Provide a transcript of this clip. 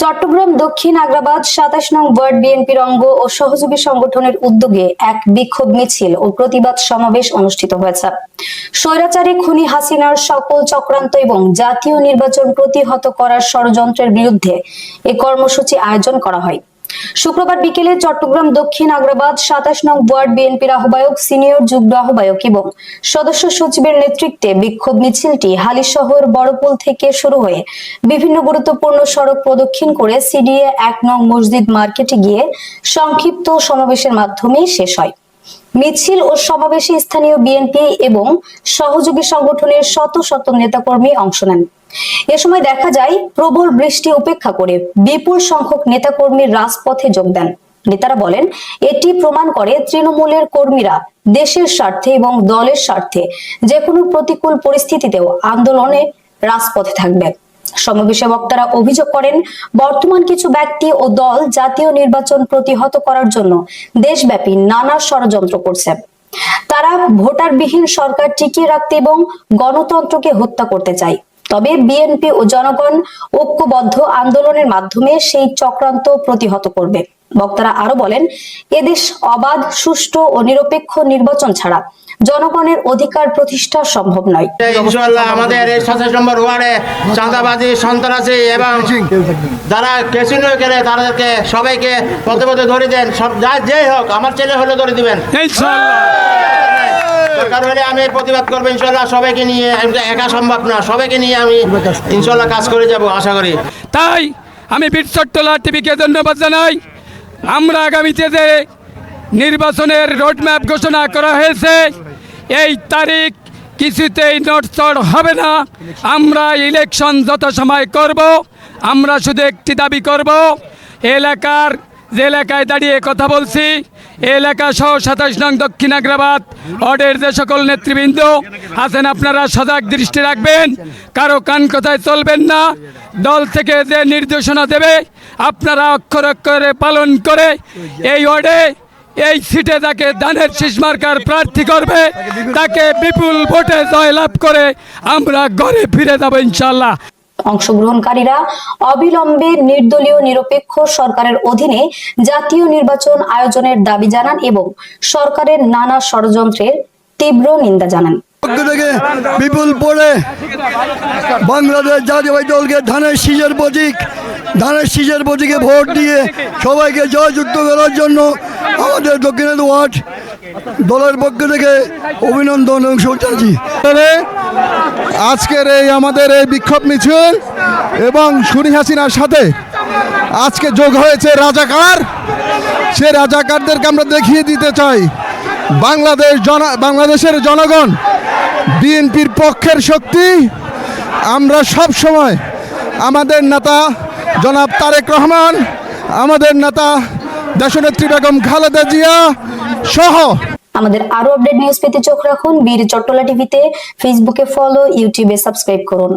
চট্টগ্রাম দক্ষিণ আগ্রাবাদ সাতাশ নং ওয়ার্ড বিএনপির অঙ্গ ও সহযোগী সংগঠনের উদ্যোগে এক বিক্ষোভ মিছিল ও প্রতিবাদ সমাবেশ অনুষ্ঠিত হয়েছে। স্বৈরাচারী খুনি হাসিনার সকল চক্রান্ত এবং জাতীয় নির্বাচন প্রতিহত করার ষড়যন্ত্রের বিরুদ্ধে এ কর্মসূচি আয়োজন করা হয়। শুক্রবার বিকেলে চট্টগ্রাম দক্ষিণ আগ্রাবাদ সাতাশ নং ওয়ার্ড বিএনপির আহ্বায়ক, সিনিয়র যুগ্ম আহ্বায়ক এবং সদস্য সচিবের নেতৃত্বে বিক্ষোভ মিছিলটি হালিশহর বড়পুল থেকে শুরু হয়ে বিভিন্ন গুরুত্বপূর্ণ সড়ক প্রদক্ষিণ করে সিডিএ এক নং মসজিদ মার্কেটে গিয়ে সংক্ষিপ্ত সমাবেশের মাধ্যমে শেষ হয়। মিছিল ও সমাবেশে স্থানীয় বিএনপি এবং সহযোগী সংগঠনের শত শত নেতাকর্মী অংশ নেন। এ সময় দেখা যায়, প্রবল বৃষ্টি উপেক্ষা করে বিপুল সংখ্যক নেতাকর্মী রাজপথে যোগ দেন। নেতারা বলেন, এটি প্রমাণ করে তৃণমূলের কর্মীরা দেশের স্বার্থে এবং দলের স্বার্থে যে কোনো প্রতিকূল পরিস্থিতিতেও আন্দোলনে রাজপথে থাকবে। সমাবেশে বক্তারা অভিযোগ করেন, বর্তমান কিছু ব্যক্তি ও দল জাতীয় নির্বাচন প্রতিহত করার জন্য দেশব্যাপী নানা ষড়যন্ত্র করছে। তারা ভোটারবিহীন সরকার টিকিয়ে রাখতে এবং গণতন্ত্রকে হত্যা করতে চায়। তবে বিএনপি ও জনগণ ঐক্যবদ্ধ আন্দোলনের মাধ্যমে সেই চক্রান্ত প্রতিহত করবে। বক্তারা আরও বলেন এদেশ অবাধ সুষ্ঠু ও নিরপেক্ষ নির্বাচন ছাড়া জনগণের অধিকার প্রতিষ্ঠা সম্ভব নয়। ইনশাল্লাহ আমাদের এই সাতাশ নম্বর ওয়ার্ডে চাঁদাবাজি সন্ত্রাসী এবং যারা ক্যাসিনো খেলে তাদেরকে সবাইকে পথে পথে ধরে দেন। সব যা যেই হোক আমার ছেলে হলে ধরে দিবেন। একা সম্ভব না, সবাইকে নিয়ে আমি ইনশাল্লাহ কাজ করে যাব, আশা করি। তাই আমি বীরচট্টলা টিভিকে ধন্যবাদ জানাই। আমরা আগামীতে যে নির্বাচনের রোডম্যাপ ঘোষণা করা হয়েছে, এই তারিখ কিছুতেই নড়চড় হবে না। আমরা ইলেকশন যত সময় করব, আমরা শুধু একটি দাবি করব, এলাকার যে এলাকায় দাঁড়িয়ে কথা বলছি এলাকা সহ সাতাশ নং দক্ষিণ আগ্রাবাদ অর্ডের যে সকল নেতৃবৃন্দ আছেন, আপনারা সজাগ দৃষ্টি রাখবেন, কারও কান কথায় চলবেন না, দল থেকে যে নির্দেশনা দেবে, আপনারা অক্ষর অক্ষরে পালন করে এই ওয়ার্ডে এই সিটে তাকে দানের শীষ মার্কার প্রার্থী করবে, তাকে বিপুল ভোটে জয়লাভ করে আমরা ঘরে ফিরে যাব ইনশাল্লাহ অংশগ্রহণকারীরা অবিলম্বে নির্দলীয় নিরপেক্ষ সরকারের অধীনে জাতীয় নির্বাচন আয়োজনের দাবি জানান এবং সরকারের নানা ষড়যন্ত্রের তীব্র নিন্দা জানান। বিপুল পড়ে বাংলাদেশ জাতীয় দলকে ধানের শীষের প্রতীক, ধানের শীষের প্রতীকে ভোট দিয়ে সবাইকে জয়যুক্ত করার জন্য আমাদের দক্ষিণের ওয়ার্ড দলের পক্ষ থেকে অভিনন্দন এবং শুভেচ্ছি আজকের এই আমাদের এই বিক্ষোভ মিছিল এবং সুরি হাসিনার সাথে আজকে যোগ হয়েছে রাজাকার। সে রাজাকারদেরকে আমরা দেখিয়ে দিতে চাই। বাংলাদেশ জন, বাংলাদেশের জনগণ, বিএনপির পক্ষের শক্তি। আমরা সব সময় আমাদের নেতা জনাব তারেক রহমান, আমাদের নেতা দেশনেত্রী বেগম খালেদা জিয়া সহ। আমাদের আরও আপডেট নিউজ পেতে চোখ রাখুন। বীর চট্টলা টিভিতে ফেসবুকে ফলো ইউটিউবে সাবস্ক্রাইব করুন।